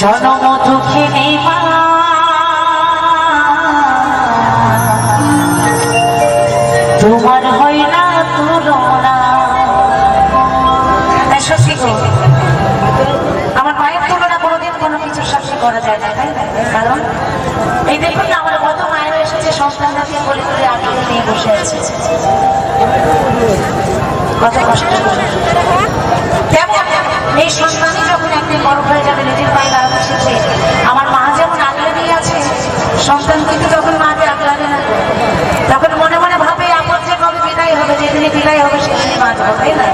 জনম দুঃখিনী মা তোমার হয় না তুলনা। শশী আমার মায়ের তুলনা কোনোদিন কোনো কিছুর সাথে করা যায় না, তাই কারণ এই দেখুন না, আমার কত মায়ের এসেছে সন্তানকে বলে করে আগে নিয়ে বসে আছে। কত কষ্ট। তেমন এই সন্তানই যখন একদিন বড় হয়ে যাবে, নিজের পায়ে দাঁড়াতে শিখবে আমার মা যেমন আগলে দিয়ে আছে, সন্তান কিন্তু যখন মাকে আগলাবে না, তখন মনে মনে ভাবে আপন যে কবে বিদায় হবে, যেদিনে বিদায় হবে সেদিনে মা যাবে, তাই না?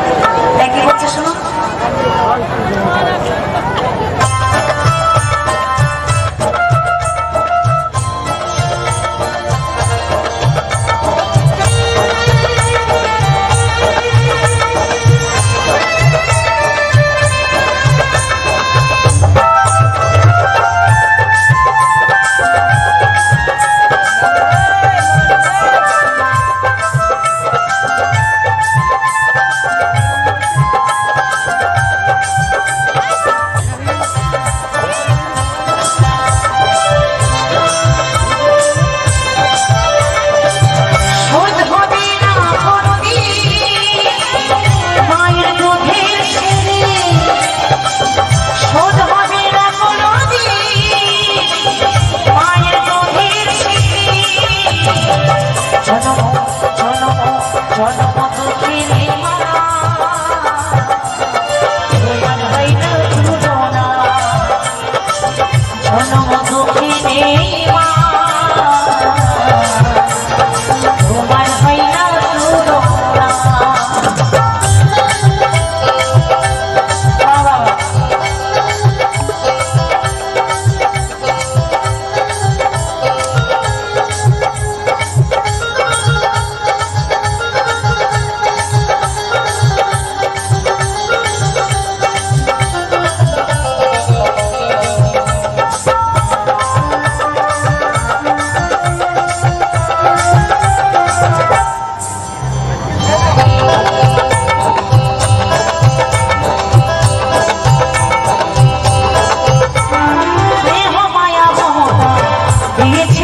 Come on.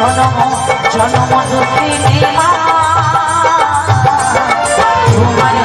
জনম জনম দুঃখিনী। তোমার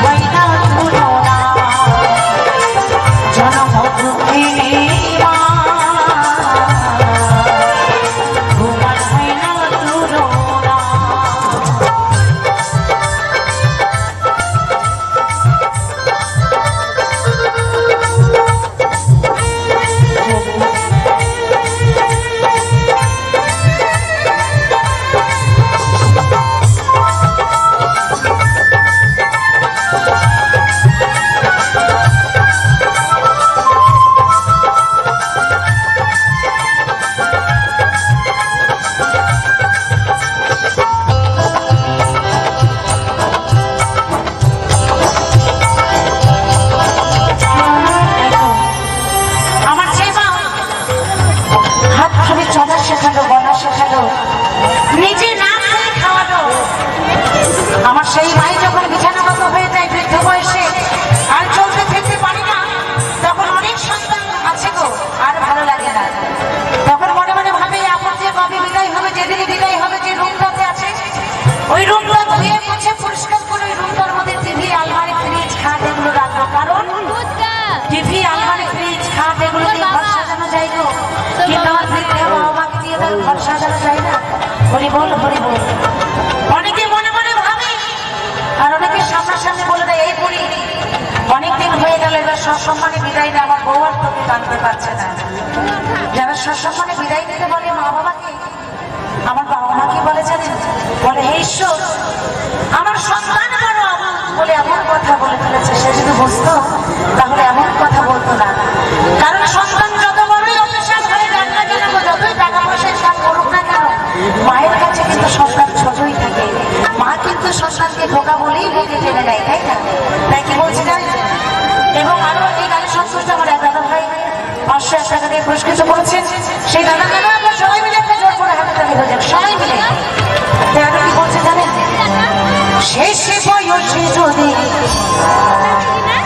বলা নিজে না খেয়ে খাওয়ালো। আমার সেই ভাই যখন বিছানাগত হয়ে যায় বৃদ্ধ বয়সে ভুল করে বলেছে। অনেকে মনে মনে ভাবে, আর অনেকে সামনাসামনি বলে দেয়, এই বুড়ি অনেকদিন হয়ে গেল, এবার সসম্মানে বিদায় দেয় আমার বউ আর তোকে জানতে পারছে না। যারা সসম্মানে বিদায় দিতে বলে মা বাবাকে, আমার বাবা মা কি বলে জানেন? বলে, হে ঈশ্বর, আমার সন্তান বড় বলে এমন কথা বলে ফেলেছে। সে যদি বুঝতো, তাহলে এমন কথা বলতো না। কারণ বোকা বলেই বুকে টেনে নেয় তাই না? তাই কি বলছি তাই এবং আরও এই গানের সংশ্লিষ্ট আমার এক দাদা ভাই পাঁচশো এক টাকা দিয়ে পুরস্কৃত করেছেন সেই দাদা দাদা আমরা সবাই মিলে একটা জোর করে হাতে তালি বাজাব সবাই মিলে। আমি কি বলছি জানেন? শেষ বয়সে যদি হ্যাঁ,